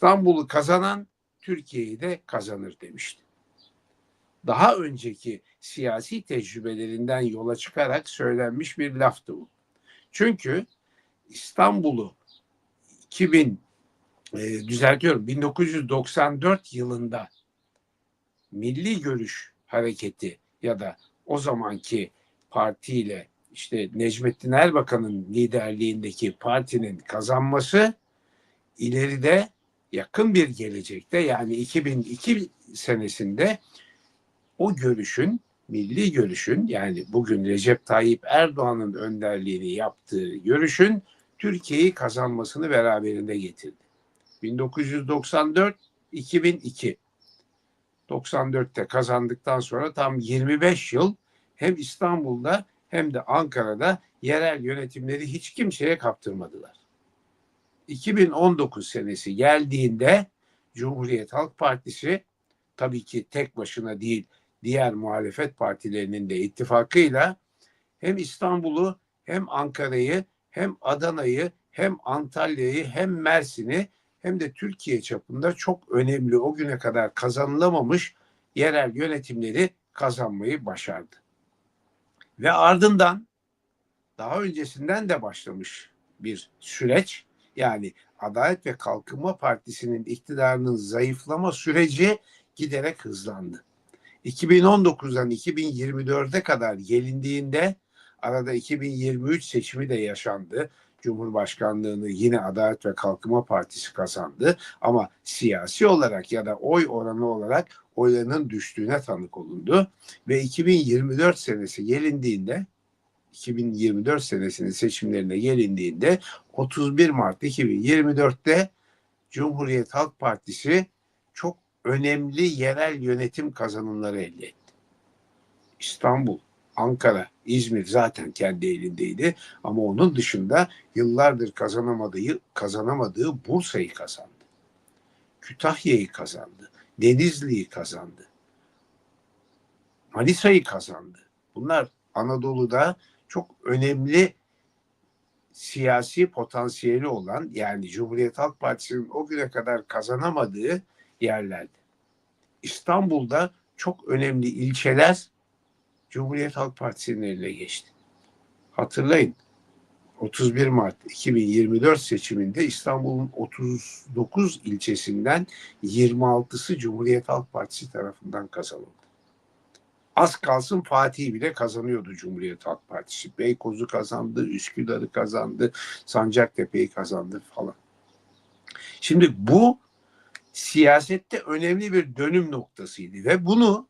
İstanbul'u kazanan Türkiye'yi de kazanır demişti. Daha önceki siyasi tecrübelerinden yola çıkarak söylenmiş bir laftı bu. Çünkü İstanbul'u 2000 e, düzeltiyorum 1994 yılında Milli Görüş Hareketi ya da o zamanki partiyle işte Necmettin Erbakan'ın liderliğindeki partinin kazanması ileride yakın bir gelecekte yani 2002 senesinde o görüşün milli görüşün yani bugün Recep Tayyip Erdoğan'ın önderliğini yaptığı görüşün Türkiye'yi kazanmasını beraberinde getirdi. 1994 2002 94'te kazandıktan sonra tam 25 yıl hem İstanbul'da hem de Ankara'da yerel yönetimleri hiç kimseye kaptırmadılar. 2019 senesi geldiğinde Cumhuriyet Halk Partisi tabii ki tek başına değil diğer muhalefet partilerinin de ittifakıyla hem İstanbul'u hem Ankara'yı hem Adana'yı hem Antalya'yı hem Mersin'i hem de Türkiye çapında çok önemli o güne kadar kazanılamamış yerel yönetimleri kazanmayı başardı. Ve ardından daha öncesinden de başlamış bir süreç yani Adalet ve Kalkınma Partisi'nin iktidarının zayıflama süreci giderek hızlandı. 2019'dan 2024'e kadar gelindiğinde arada 2023 seçimi de yaşandı. Cumhurbaşkanlığını yine Adalet ve Kalkınma Partisi kazandı ama siyasi olarak ya da oy oranı olarak oylarının düştüğüne tanık olundu ve 2024 senesi gelindiğinde 2024 senesinin seçimlerine gelindiğinde 31 Mart 2024'te Cumhuriyet Halk Partisi çok önemli yerel yönetim kazanımları elde etti. İstanbul, Ankara, İzmir zaten kendi elindeydi ama onun dışında yıllardır kazanamadığı kazanamadığı Bursa'yı kazandı. Kütahya'yı kazandı. Denizli'yi kazandı. Manisa'yı kazandı. Bunlar Anadolu'da çok önemli siyasi potansiyeli olan yani Cumhuriyet Halk Partisi'nin o güne kadar kazanamadığı yerlerdi. İstanbul'da çok önemli ilçeler Cumhuriyet Halk Partisi'nin eline geçti. Hatırlayın 31 Mart 2024 seçiminde İstanbul'un 39 ilçesinden 26'sı Cumhuriyet Halk Partisi tarafından kazanıldı. Az kalsın Fatih bile kazanıyordu Cumhuriyet Halk Partisi. Beykoz'u kazandı, Üsküdar'ı kazandı, Sancaktepe'yi kazandı falan. Şimdi bu siyasette önemli bir dönüm noktasıydı ve bunu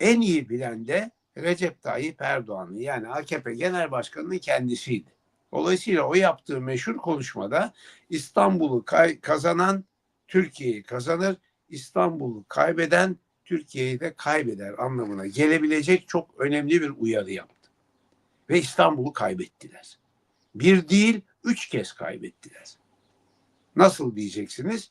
en iyi bilen de Recep Tayyip Erdoğan'ı yani AKP Genel Başkanı'nın kendisiydi. Dolayısıyla o yaptığı meşhur konuşmada İstanbul'u kazanan Türkiye'yi kazanır, İstanbul'u kaybeden Türkiye'yi de kaybeder anlamına gelebilecek çok önemli bir uyarı yaptı. Ve İstanbul'u kaybettiler. Bir değil, üç kez kaybettiler. Nasıl diyeceksiniz?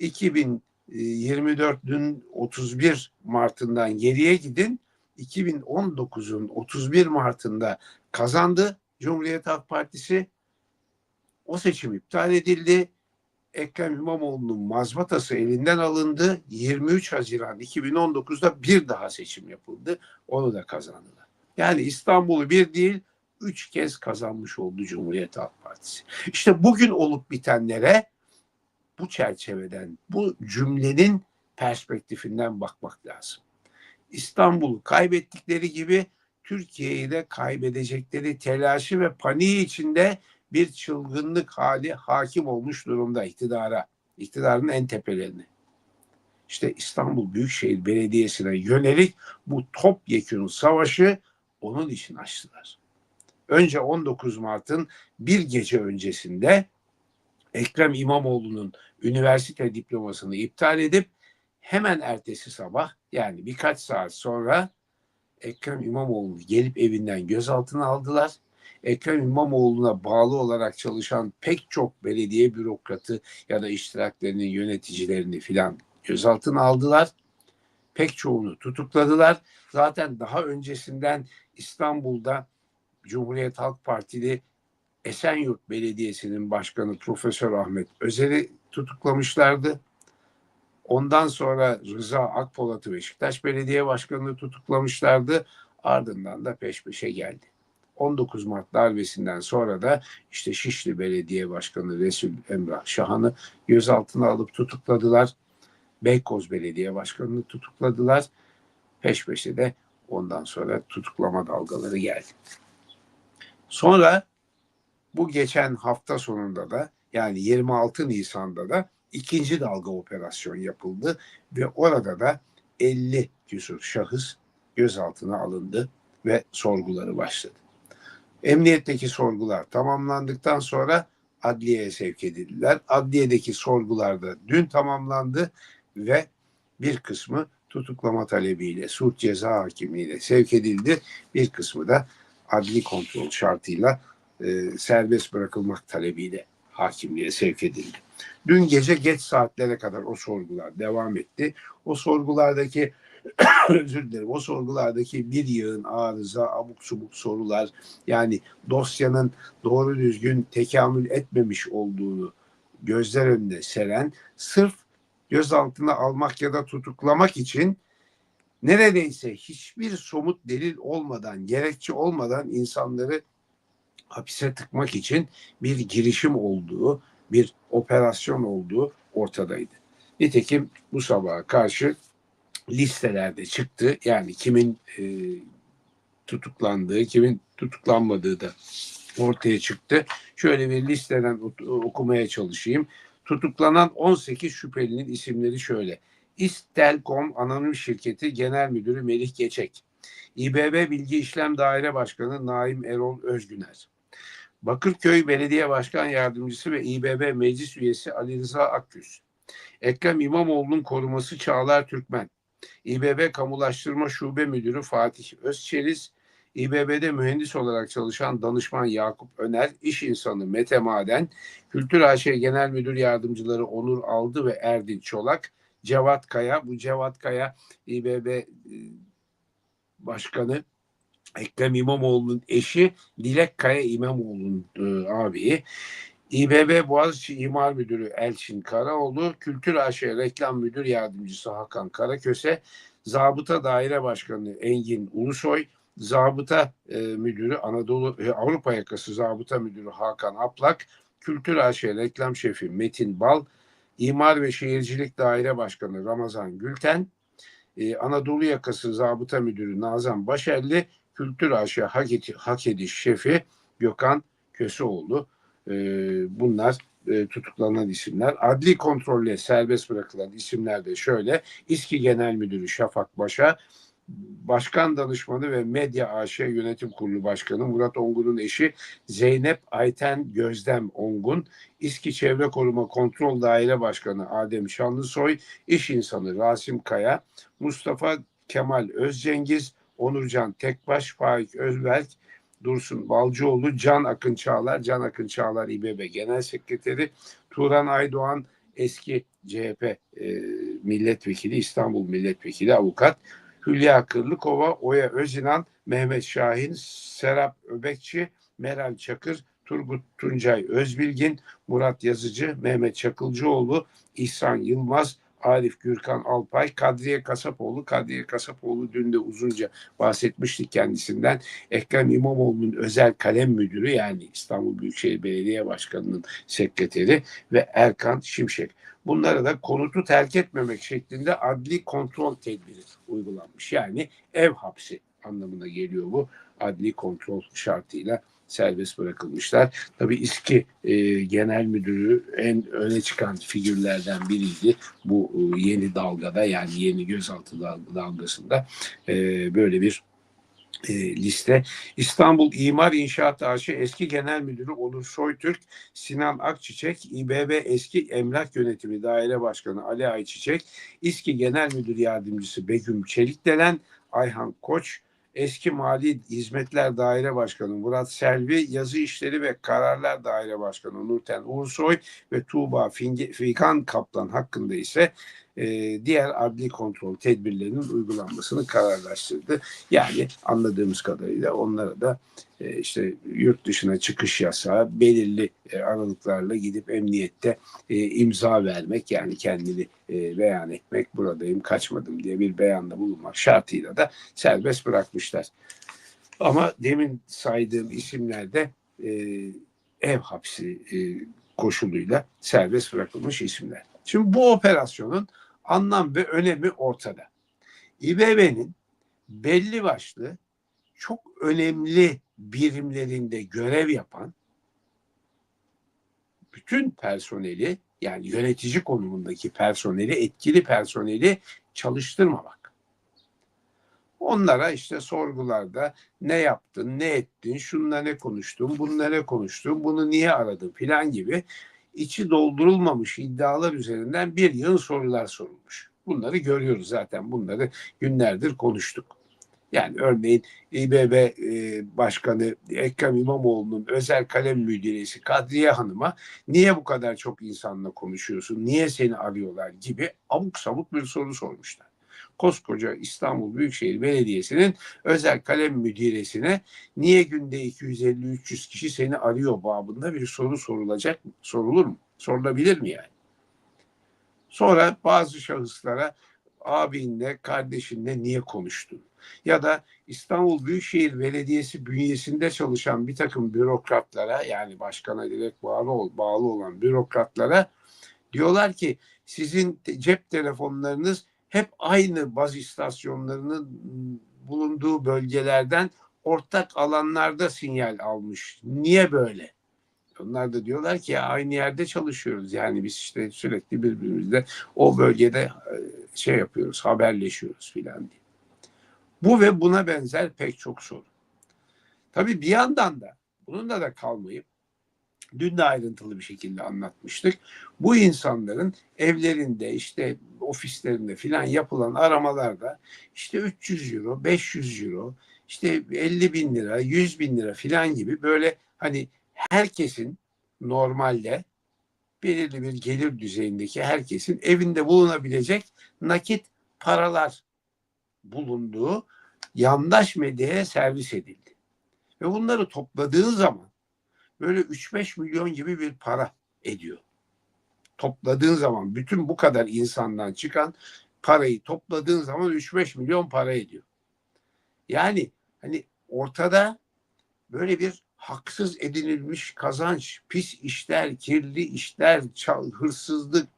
2024'ün 31 Mart'ından geriye gidin. 2019'un 31 Mart'ında kazandı Cumhuriyet Halk Partisi. O seçim iptal edildi. Ekrem İmamoğlu'nun mazbatası elinden alındı. 23 Haziran 2019'da bir daha seçim yapıldı. Onu da kazandılar. Yani İstanbul'u bir değil, üç kez kazanmış oldu Cumhuriyet Halk Partisi. İşte bugün olup bitenlere bu çerçeveden, bu cümlenin perspektifinden bakmak lazım. İstanbul'u kaybettikleri gibi Türkiye'yi de kaybedecekleri telaşı ve paniği içinde bir çılgınlık hali hakim olmuş durumda iktidara, iktidarın en tepelerine. İşte İstanbul Büyükşehir Belediyesi'ne yönelik bu topyekun savaşı onun için açtılar. Önce 19 Mart'ın bir gece öncesinde Ekrem İmamoğlu'nun üniversite diplomasını iptal edip hemen ertesi sabah yani birkaç saat sonra Ekrem İmamoğlu'nu gelip evinden gözaltına aldılar. Ekrem İmamoğlu'na bağlı olarak çalışan pek çok belediye bürokratı ya da iştiraklerinin yöneticilerini filan gözaltına aldılar. Pek çoğunu tutukladılar. Zaten daha öncesinden İstanbul'da Cumhuriyet Halk Partili Esenyurt Belediyesi'nin başkanı Profesör Ahmet Özer'i tutuklamışlardı. Ondan sonra Rıza Akpolat'ı Beşiktaş Belediye Başkanı'nı tutuklamışlardı. Ardından da peş peşe geldi. 19 Mart darbesinden sonra da işte Şişli Belediye Başkanı Resul Emrah Şahan'ı gözaltına alıp tutukladılar. Beykoz Belediye Başkanı'nı tutukladılar. Peş peşe de ondan sonra tutuklama dalgaları geldi. Sonra bu geçen hafta sonunda da yani 26 Nisan'da da ikinci dalga operasyon yapıldı ve orada da 50 küsur şahıs gözaltına alındı ve sorguları başladı. Emniyetteki sorgular tamamlandıktan sonra adliyeye sevk edildiler. Adliyedeki sorgular da dün tamamlandı ve bir kısmı tutuklama talebiyle, suç ceza hakimiyle sevk edildi. Bir kısmı da adli kontrol şartıyla e, serbest bırakılmak talebiyle hakimliğe sevk edildi. Dün gece geç saatlere kadar o sorgular devam etti. O sorgulardaki özür dilerim o sorgulardaki bir yığın arıza, abuk subuk sorular yani dosyanın doğru düzgün tekamül etmemiş olduğunu gözler önüne seren sırf gözaltına almak ya da tutuklamak için neredeyse hiçbir somut delil olmadan, gerekçe olmadan insanları hapise tıkmak için bir girişim olduğu, bir operasyon olduğu ortadaydı. Nitekim bu sabaha karşı listelerde çıktı. Yani kimin e, tutuklandığı, kimin tutuklanmadığı da ortaya çıktı. Şöyle bir listeden okumaya çalışayım. Tutuklanan 18 şüphelinin isimleri şöyle. İstelkom Anonim Şirketi Genel Müdürü Melih Geçek. İBB Bilgi İşlem Daire Başkanı Naim Erol Özgüner. Bakırköy Belediye Başkan Yardımcısı ve İBB Meclis Üyesi Ali Rıza Akgüz. Ekrem İmamoğlu'nun koruması Çağlar Türkmen. İBB Kamulaştırma Şube Müdürü Fatih Özçeliz, İBB'de mühendis olarak çalışan danışman Yakup Öner, iş insanı Mete Maden, Kültür AŞ Genel Müdür Yardımcıları Onur Aldı ve Erdin Çolak, Cevat Kaya, bu Cevat Kaya İBB e, Başkanı Ekrem İmamoğlu'nun eşi Dilek Kaya İmamoğlu'nun e, abi. İBB Boğaziçi İmar Müdürü Elçin Karaoğlu, Kültür AŞ Reklam Müdür Yardımcısı Hakan Karaköse, Zabıta Daire Başkanı Engin Ulusoy, Zabıta e, Müdürü Anadolu e, Avrupa Yakası Zabıta Müdürü Hakan Aplak, Kültür AŞ Reklam Şefi Metin Bal, İmar ve Şehircilik Daire Başkanı Ramazan Gülten, e, Anadolu Yakası Zabıta Müdürü Nazan Başelli, Kültür AŞ Hak Ediş Şefi Gökhan Köseoğlu. E, bunlar e, tutuklanan isimler. Adli kontrolle serbest bırakılan isimler de şöyle. İSKİ Genel Müdürü Şafak Başa, Başkan Danışmanı ve Medya AŞ Yönetim Kurulu Başkanı Murat Ongun'un eşi Zeynep Ayten Gözdem Ongun, İSKİ Çevre Koruma Kontrol Daire Başkanı Adem Şanlısoy, iş insanı Rasim Kaya, Mustafa Kemal Özcengiz, Onurcan Tekbaş, Faik Özberk, Dursun Balcıoğlu, Can Akın Çağlar, Can Akın Çağlar İBB Genel Sekreteri, Turan Aydoğan eski CHP e, milletvekili, İstanbul milletvekili, avukat, Hülya Kırlıkova, Oya Özinan, Mehmet Şahin, Serap Öbekçi, Meral Çakır, Turgut Tuncay Özbilgin, Murat Yazıcı, Mehmet Çakılcıoğlu, İhsan Yılmaz, Arif Gürkan Alpay, Kadriye Kasapoğlu. Kadriye Kasapoğlu dün de uzunca bahsetmiştik kendisinden. Ekrem İmamoğlu'nun özel kalem müdürü yani İstanbul Büyükşehir Belediye Başkanı'nın sekreteri ve Erkan Şimşek. Bunlara da konutu terk etmemek şeklinde adli kontrol tedbiri uygulanmış. Yani ev hapsi anlamına geliyor bu adli kontrol şartıyla serbest bırakılmışlar. Tabii İSKİ e, genel müdürü en öne çıkan figürlerden biriydi bu e, yeni dalgada yani yeni gözaltı dalgasında e, böyle bir e, liste. İstanbul İmar İnşaat AŞ eski genel müdürü Onur Soytürk, Sinan Akçiçek, İBB eski emlak yönetimi daire başkanı Ali Ayçiçek, İSKİ genel müdür yardımcısı Begüm Çelikdelen, Ayhan Koç, eski Mali Hizmetler Daire Başkanı Murat Selvi, Yazı İşleri ve Kararlar Daire Başkanı Nurten Uğursoy ve Tuğba Figan Kaplan hakkında ise e, diğer adli kontrol tedbirlerinin uygulanmasını kararlaştırdı. Yani anladığımız kadarıyla onlara da e, işte yurt dışına çıkış yasağı belirli e, aralıklarla gidip emniyette imza vermek yani kendini beyan etmek buradayım kaçmadım diye bir beyanda bulunmak şartıyla da serbest bırakmışlar. Ama demin saydığım isimlerde ev hapsi koşuluyla serbest bırakılmış isimler. Şimdi bu operasyonun anlam ve önemi ortada. İBB'nin belli başlı çok önemli birimlerinde görev yapan bütün personeli yani yönetici konumundaki personeli, etkili personeli çalıştırmamak. Onlara işte sorgularda ne yaptın, ne ettin, şunla ne konuştun, bununla ne konuştun, bunu niye aradın filan gibi içi doldurulmamış iddialar üzerinden bir yığın sorular sorulmuş. Bunları görüyoruz zaten. Bunları günlerdir konuştuk. Yani örneğin İBB e, Başkanı Ekrem İmamoğlu'nun özel kalem müdiresi Kadriye Hanım'a niye bu kadar çok insanla konuşuyorsun, niye seni arıyorlar gibi abuk sabuk bir soru sormuşlar. Koskoca İstanbul Büyükşehir Belediyesi'nin özel kalem müdiresine niye günde 250-300 kişi seni arıyor babında bir soru sorulacak sorulur mu? Sorulabilir mi yani? Sonra bazı şahıslara abinle, kardeşinle niye konuştun? Ya da İstanbul Büyükşehir Belediyesi bünyesinde çalışan bir takım bürokratlara yani başkana direkt bağlı, bağlı olan bürokratlara diyorlar ki sizin cep telefonlarınız hep aynı baz istasyonlarının bulunduğu bölgelerden ortak alanlarda sinyal almış. Niye böyle? Onlar da diyorlar ki ya aynı yerde çalışıyoruz. Yani biz işte sürekli birbirimizle o bölgede şey yapıyoruz, haberleşiyoruz filan diye. Bu ve buna benzer pek çok soru. Tabii bir yandan da bununla da kalmayıp dün de ayrıntılı bir şekilde anlatmıştık. Bu insanların evlerinde işte ofislerinde filan yapılan aramalarda işte 300 euro, 500 euro, işte 50 bin lira, 100 bin lira filan gibi böyle hani herkesin normalde belirli bir gelir düzeyindeki herkesin evinde bulunabilecek nakit paralar bulunduğu yandaş medyaya servis edildi. Ve bunları topladığın zaman böyle 3-5 milyon gibi bir para ediyor. Topladığın zaman bütün bu kadar insandan çıkan parayı topladığın zaman 3-5 milyon para ediyor. Yani hani ortada böyle bir haksız edinilmiş kazanç, pis işler, kirli işler, hırsızlık,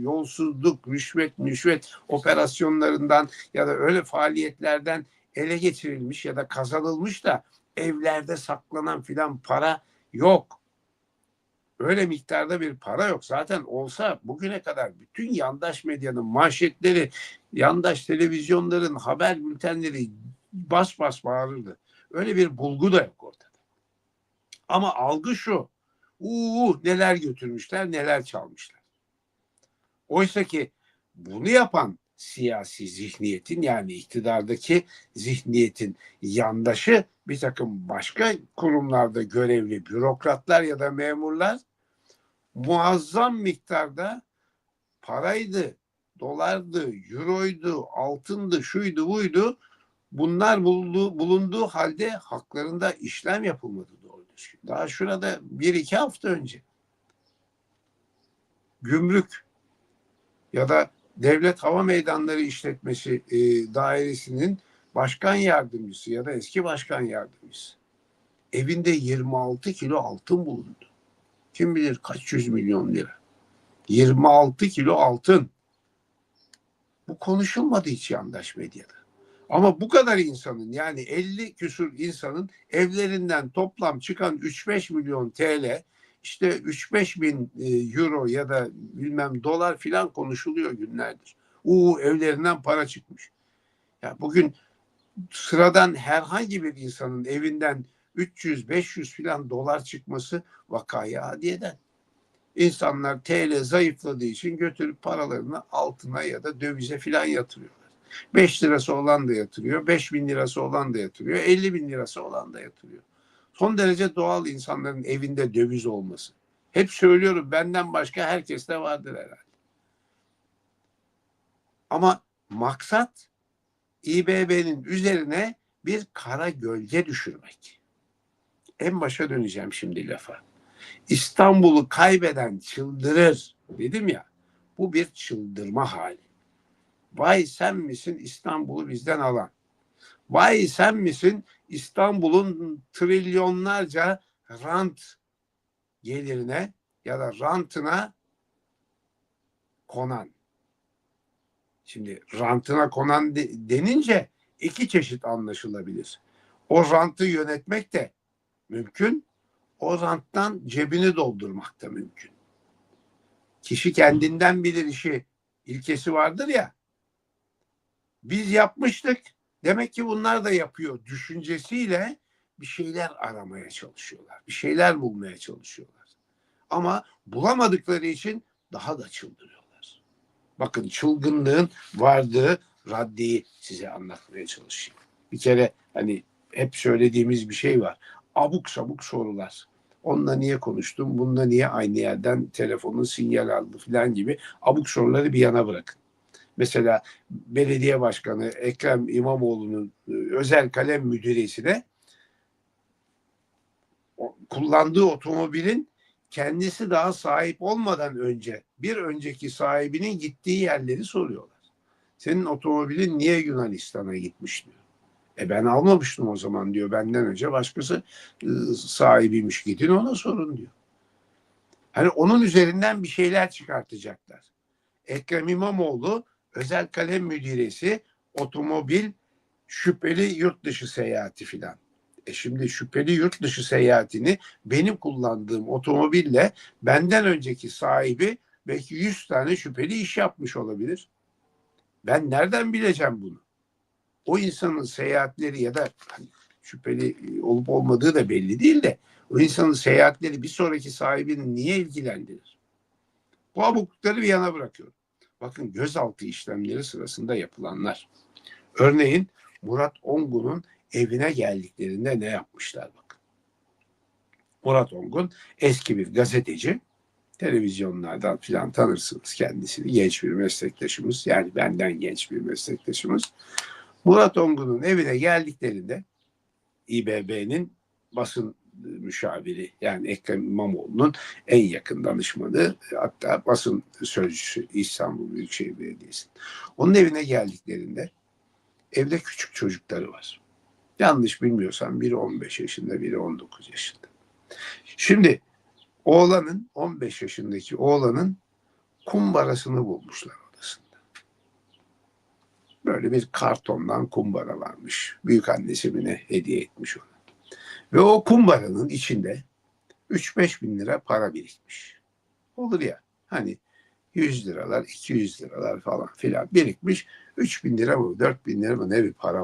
yolsuzluk, rüşvet, nüşvet operasyonlarından ya da öyle faaliyetlerden ele geçirilmiş ya da kazanılmış da evlerde saklanan filan para yok. Öyle miktarda bir para yok. Zaten olsa bugüne kadar bütün yandaş medyanın manşetleri, yandaş televizyonların haber bültenleri bas bas bağırırdı. Öyle bir bulgu da yok ortada. Ama algı şu. Uuu neler götürmüşler, neler çalmışlar. Oysa ki bunu yapan siyasi zihniyetin yani iktidardaki zihniyetin yandaşı bir takım başka kurumlarda görevli bürokratlar ya da memurlar muazzam miktarda paraydı, dolardı, euroydu, altındı, şuydu, buydu. Bunlar bulunduğu, bulunduğu halde haklarında işlem yapılmadı doğru düzgün. Daha şurada bir iki hafta önce gümrük ya da Devlet Hava Meydanları İşletmesi e, Dairesi'nin başkan yardımcısı ya da eski başkan yardımcısı evinde 26 kilo altın bulundu. Kim bilir kaç yüz milyon lira. 26 kilo altın. Bu konuşulmadı hiç yandaş medyada. Ama bu kadar insanın yani 50 küsur insanın evlerinden toplam çıkan 3-5 milyon TL işte 3-5 bin e, euro ya da bilmem dolar filan konuşuluyor günlerdir. Uuu evlerinden para çıkmış. Ya bugün sıradan herhangi bir insanın evinden 300-500 filan dolar çıkması vakaya adiyeden. İnsanlar TL zayıfladığı için götürüp paralarını altına ya da dövize filan yatırıyorlar. 5 lirası olan da yatırıyor, 5 bin lirası olan da yatırıyor, 50 bin lirası olan da yatırıyor. Son derece doğal insanların evinde döviz olması. Hep söylüyorum benden başka herkeste vardır herhalde. Ama maksat İBB'nin üzerine bir kara gölge düşürmek. En başa döneceğim şimdi lafa. İstanbul'u kaybeden çıldırır dedim ya. Bu bir çıldırma hali. Vay sen misin İstanbul'u bizden alan? Vay sen misin İstanbul'un trilyonlarca rant gelirine ya da rantına konan. Şimdi rantına konan de- denince iki çeşit anlaşılabilir. O rantı yönetmek de mümkün. O ranttan cebini doldurmak da mümkün. Kişi kendinden bilir işi ilkesi vardır ya. Biz yapmıştık. Demek ki bunlar da yapıyor düşüncesiyle bir şeyler aramaya çalışıyorlar. Bir şeyler bulmaya çalışıyorlar. Ama bulamadıkları için daha da çıldırıyorlar. Bakın çılgınlığın vardığı raddeyi size anlatmaya çalışayım. Bir kere hani hep söylediğimiz bir şey var. Abuk sabuk sorular. Onunla niye konuştum? Bununla niye aynı yerden telefonun sinyal aldı falan gibi abuk soruları bir yana bırakın. Mesela belediye başkanı Ekrem İmamoğlu'nun e, özel kalem müdüresine kullandığı otomobilin kendisi daha sahip olmadan önce bir önceki sahibinin gittiği yerleri soruyorlar. Senin otomobilin niye Yunanistan'a gitmiş diyor. E ben almamıştım o zaman diyor. Benden önce başkası e, sahibiymiş. Gidin ona sorun diyor. Hani onun üzerinden bir şeyler çıkartacaklar. Ekrem İmamoğlu özel kalem müdiresi otomobil şüpheli yurt dışı seyahati filan. E şimdi şüpheli yurt dışı seyahatini benim kullandığım otomobille benden önceki sahibi belki 100 tane şüpheli iş yapmış olabilir. Ben nereden bileceğim bunu? O insanın seyahatleri ya da hani şüpheli olup olmadığı da belli değil de o insanın seyahatleri bir sonraki sahibini niye ilgilendirir? Bu abuklukları bir yana bırakıyorum. Bakın gözaltı işlemleri sırasında yapılanlar. Örneğin Murat Ongun'un evine geldiklerinde ne yapmışlar bakın. Murat Ongun eski bir gazeteci. Televizyonlardan filan tanırsınız kendisini. Genç bir meslektaşımız. Yani benden genç bir meslektaşımız. Murat Ongun'un evine geldiklerinde İBB'nin basın müşaviri yani Ekrem İmamoğlu'nun en yakın danışmanı hatta basın sözcüsü İstanbul Büyükşehir Belediyesi. Onun evine geldiklerinde evde küçük çocukları var. Yanlış bilmiyorsam biri 15 yaşında biri 19 yaşında. Şimdi oğlanın 15 yaşındaki oğlanın kumbarasını bulmuşlar odasında. Böyle bir kartondan kumbara varmış. Büyük annesi hediye etmiş ona. Ve o kumbaranın içinde 3-5 bin lira para birikmiş. Olur ya hani 100 liralar 200 liralar falan filan birikmiş. 3 bin lira mı 4 bin lira mı ne bir para